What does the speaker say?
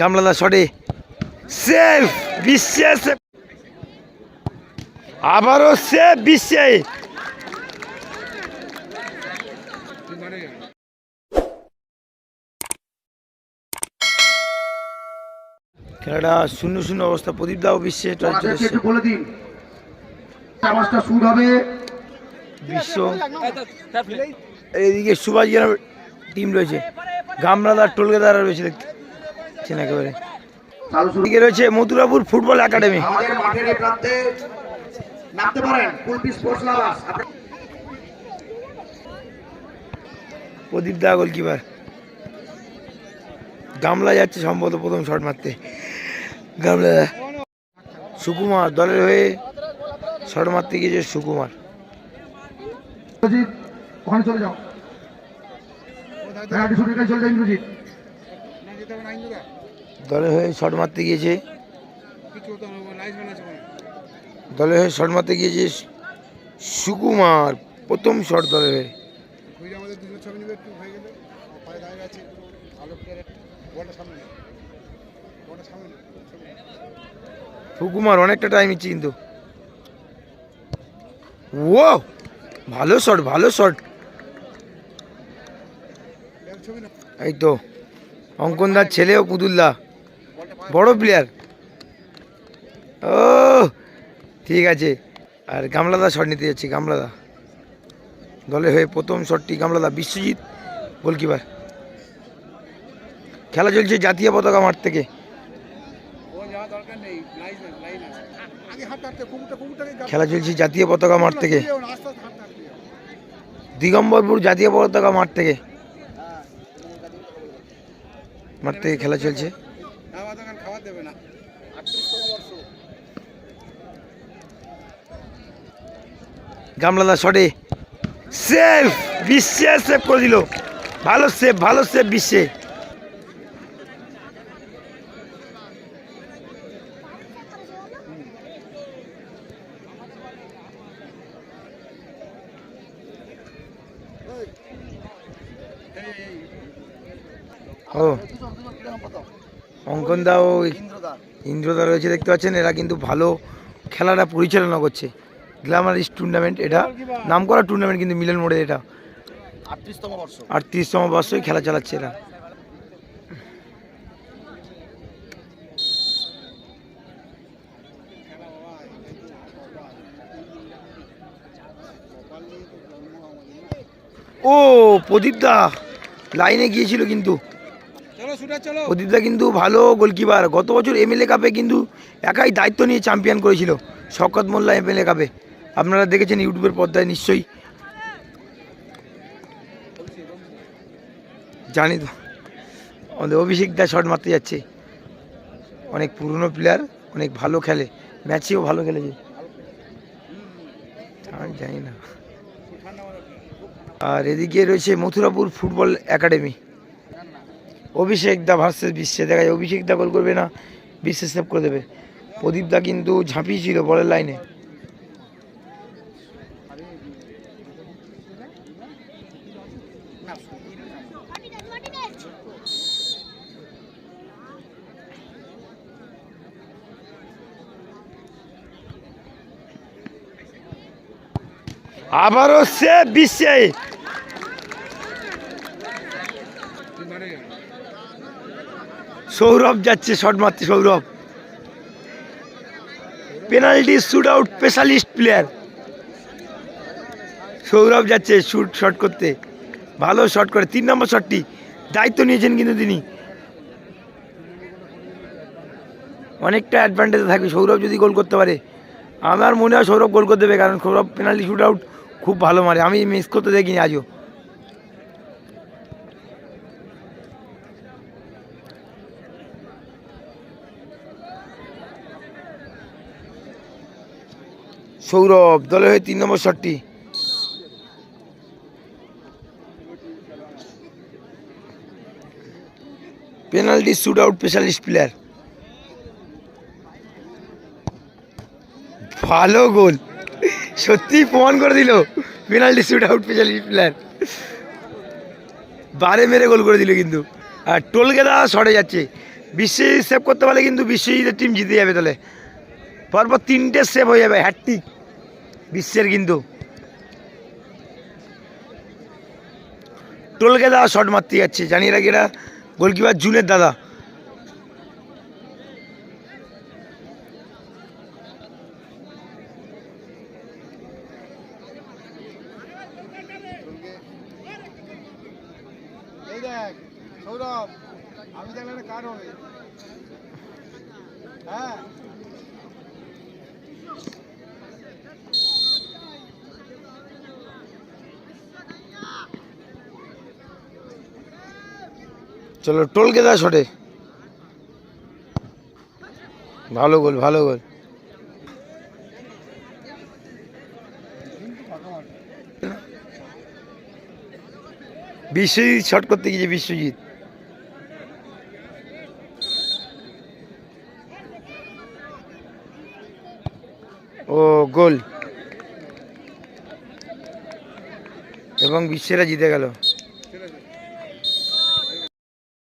গামলাদা শটে সেফ বিশ্বে আবারও সেফ বিশ্বে। খেলাটা শূন্য শূন্য অবস্থা। প্রদীপ দাও বিশ্বে শুট হবে। বিশ্ব। এইদিকে সুভাষ টিম রয়েছে। গামলাদার টোলকেদার রয়েছে দেখছেন একেবারে। চালু শুরু এদিকে রয়েছে মথুরাপুর ফুটবল একাডেমি। আমাদের মাঠের এই প্রান্তে নামতে পারেন Kulpi sports lovers. Pradip da goalkeeper. গামলা যাচ্ছে সম্ভবত প্রথম শট মারতে। গামলা সুকুমার দলের হয়ে শট মারতে গিয়েছে সুকুমার। ওখানে চলে যাও। চলে যাও দলের হয়ে শট মারতে গিয়েছে। দলের হয়ে শট মারতে গিয়েছে সুকুমার, প্রথম শট দলের হয়ে। সুকুমার অনেকটা টাইম নিচ্ছে কিন্তু। ও ভালো শট ভালো শট এই তো, অঙ্কনদার ছেলে ও পুতুলদা বড় প্লেয়ার ও ঠিক আছে। আর গামলাদা শট নিতে যাচ্ছি, গামলাদা। দলের হয়ে প্রথম শটটি গামলাদা, বিশ্বজিৎ গোলকিপার খেলা চলছে জাতীয় পতাকা মাঠ থেকে। খেলা চলছে জাতীয় পতাকা মাঠ থেকে। দিগম্বরপুর জাতীয় পতাকা মাঠ থেকে। মাঠ থেকে খেলা চলছে। গামলাদা শটে সেফ বিশ্বে সেভ করে দিল। ভালো সেভ ভালো সেভ বিশ্বে। ও। অঙ্কন দা ও ইন্দ্রদা রয়েছে দেখতে পাচ্ছেন এরা কিন্তু ভালো খেলাটা পরিচালনা করছে। গ্ল্যামারিস টুর্নামেন্ট এটা নাম করা টুর্নামেন্ট কিন্তু মিলন মোড়ে এটা। আটত্রিশতম বর্ষ। খেলা চালাচ্ছে এরা। ও প্রদীপ দা লাইনে গিয়েছিল কিন্তু। প্রদীপ দা কিন্তু ভালো গোলকিপার গত বছর এমএলএ কাপে কিন্তু একাই দায়িত্ব নিয়ে চ্যাম্পিয়ন করেছিল শকত মোল্লা এমএলএ কাপে আপনারা দেখেছেন ইউটিউবের পর্দায় নিশ্চয়ই। জানি তো, আমাদের অভিষেক দা শট মারতে যাচ্ছে। অনেক পুরনো প্লেয়ার অনেক ভালো খেলে। ম্যাচেও ভালো খেলেছে। আমি জানি না। আর এদিকে রয়েছে Mathurapur football academy. Abhishek da versus বিশ্বে, দেখা যায় অভিষেক দা গোল করবে না, বিশ্বে সেভ করে দেবে। প্রদীপ দা কিন্তু ঝাঁপিয়েছিল বলের লাইনে আবারও সে বিশ্বে সৌরভ যাচ্ছে শট মারতে Sourav. Penalty shoot out specialist player Sourav যাচ্ছে শুট শট করতে। ভালো শট করে, তিন নম্বর শটটি দায়িত্ব নিয়েছেন কিন্তু তিনি। অনেকটা অ্যাডভান্টেজ থাকবে সৌরভ যদি গোল করতে পারে। আমার মনে হয় সৌরভ গোল করতে দেবে, কারণ সৌরভ পেনাল্টি শুট আউট খুব ভালো মারে। আমি মিস করতে দেখিনি আজও। সৌরভ দলে হয়ে তিন number শটটি penalty shoot out specialist player ভালো গোল সত্যি প্রমাণ করে দিল। Penalty shoot out specialist player বারে মেরে গোল করে দিল কিন্তু। আর টোল টোলকেদা শটে যাচ্ছে। বিশ্বজিৎ সেভ করতে পারলে কিন্তু বিশ্বজিতের টিম জিতে যাবে তাহলে। পরপর তিনটে সেভ হয়ে যাবে হ্যাট্রিক বিশ্বের কিন্তু। টোলকে দাদা শট মারতে যাচ্ছে। জানিয়ে রাখি এটা গোলকিপার জুনের দাদা। হ্যাঁ। চলো টোলকে দাদা শটে। ভালো গোল ভালো গোল। বিশ্বজিৎ শট করতে গিয়েছে, বিশ্বজিৎ। ও, গোল। এবং বিশ্বেরা জিতে গেল।